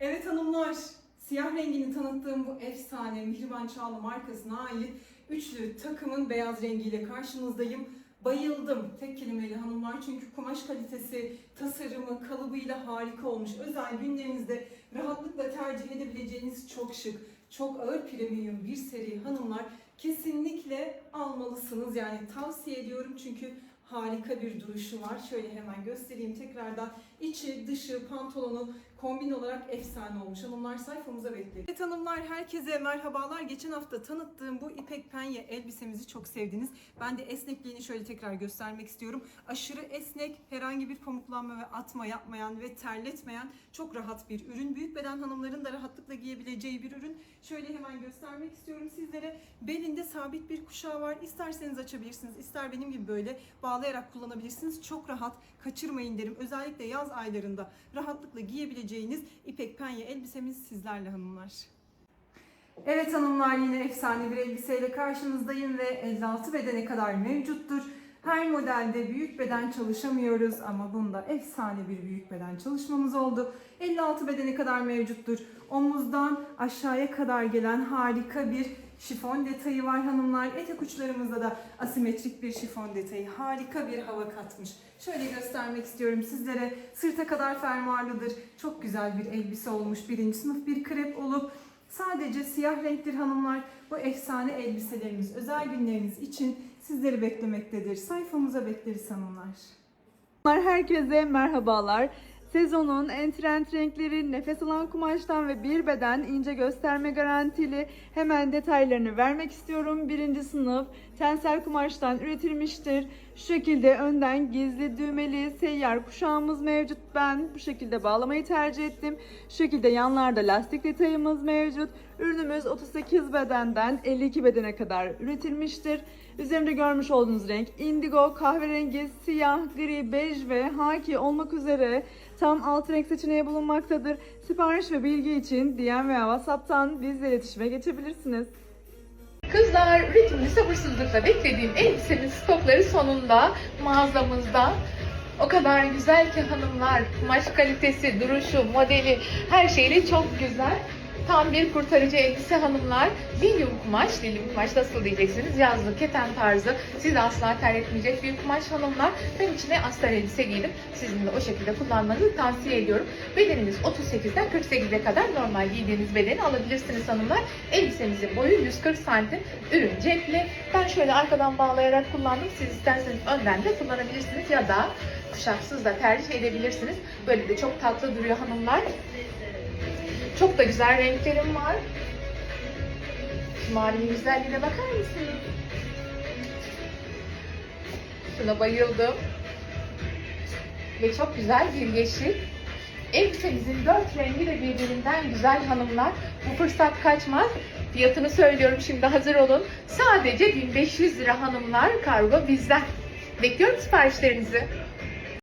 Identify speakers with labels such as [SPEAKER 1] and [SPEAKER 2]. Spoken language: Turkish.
[SPEAKER 1] Evet hanımlar, siyah rengini tanıttığım bu efsane Mihriban Çağlı markasına ait üçlü takımın beyaz rengiyle karşınızdayım. Bayıldım tek kelimeyle hanımlar çünkü kumaş kalitesi, tasarımı, kalıbıyla harika olmuş. Özel günlerinizde rahatlıkla tercih edebileceğiniz çok şık, çok ağır premium bir seri hanımlar. Kesinlikle almalısınız yani tavsiye ediyorum çünkü harika bir duruşu var. Şöyle hemen göstereyim tekrardan. İçi, dışı, pantolonu kombin olarak efsane olmuş. Hanımlar sayfamıza bekleyin. Evet hanımlar herkese merhabalar. Geçen hafta tanıttığım bu ipek penye elbisemizi çok sevdiniz. Ben de esnekliğini şöyle tekrar göstermek istiyorum. Aşırı esnek, herhangi bir pamuklanma ve atma yapmayan ve terletmeyen çok rahat bir ürün. Büyük beden hanımların da rahatlıkla giyebileceği bir ürün. Şöyle hemen göstermek istiyorum sizlere. Belinde sabit bir kuşağı var. İsterseniz açabilirsiniz. ister benim gibi böyle bağlayarak kullanabilirsiniz. Çok rahat. Kaçırmayın derim. Özellikle yaz aylarında rahatlıkla giyebileceğiniz ipek penye elbisemiz sizlerle hanımlar. Evet hanımlar yine efsane bir elbiseyle karşınızdayım ve 56 bedene kadar mevcuttur. Her modelde büyük beden çalışamıyoruz ama bunda efsane bir büyük beden çalışmamız oldu. 56 bedene kadar mevcuttur. Omuzdan aşağıya kadar gelen harika bir şifon detayı var hanımlar. Etek uçlarımızda da asimetrik bir şifon detayı harika bir hava katmış. Şöyle göstermek istiyorum sizlere. Sırta kadar fermuarlıdır. Çok güzel bir elbise olmuş. Birinci sınıf bir krep olup sadece siyah renktir hanımlar. Bu efsane elbiselerimiz özel günleriniz için sizleri beklemektedir. Sayfamıza bekleriz hanımlar.
[SPEAKER 2] Herkese merhabalar. Sezonun en trend renkleri nefes alan kumaştan ve bir beden ince gösterme garantili hemen detaylarını vermek istiyorum. Birinci sınıf tensel kumaştan üretilmiştir. Şu şekilde önden gizli düğmeli seyyar kuşağımız mevcut. Ben bu şekilde bağlamayı tercih ettim. Şu şekilde yanlarda lastik detayımız mevcut. Ürünümüz 38 bedenden 52 bedene kadar üretilmiştir. Üzerimde görmüş olduğunuz renk indigo, kahverengi, siyah, gri, bej ve haki olmak üzere tam 6 renk seçeneği bulunmaktadır. Sipariş ve bilgi için DM veya WhatsApp'tan bizle iletişime geçebilirsiniz.
[SPEAKER 3] Kızlar üretimini sabırsızlıkla beklediğim elbisenin stokları sonunda mağazamızda. O kadar güzel ki hanımlar, kumaş kalitesi, duruşu, modeli her şeyle çok güzel. Tam bir kurtarıcı elbise hanımlar. Lilyum kumaş, lilyum kumaş nasıl diyeceksiniz? Yazlık, keten tarzı. Sizi asla terletmeyecek bir kumaş hanımlar. Ben içine astar elbise giydim. Sizin de o şekilde kullanmanızı tavsiye ediyorum. Bedeniniz 38'den 48'e kadar normal giydiğiniz bedeni alabilirsiniz hanımlar. Elbisemizin boyu 140 santim. Ürün cepli. Ben şöyle arkadan bağlayarak kullandım. Siz isterseniz önden de kullanabilirsiniz ya da kuşaksız da tercih edebilirsiniz. Böyle de çok tatlı duruyor hanımlar. Çok da güzel renklerim var. Şu güzelliğine bakar mısınız? Şuna bayıldım. Ve çok güzel bir yeşil. Elbisemizin dört rengi de birbirinden güzel hanımlar. Bu fırsat kaçmaz. Fiyatını söylüyorum şimdi hazır olun. Sadece 1500 lira hanımlar kargo bizden. Bekliyorum siparişlerinizi.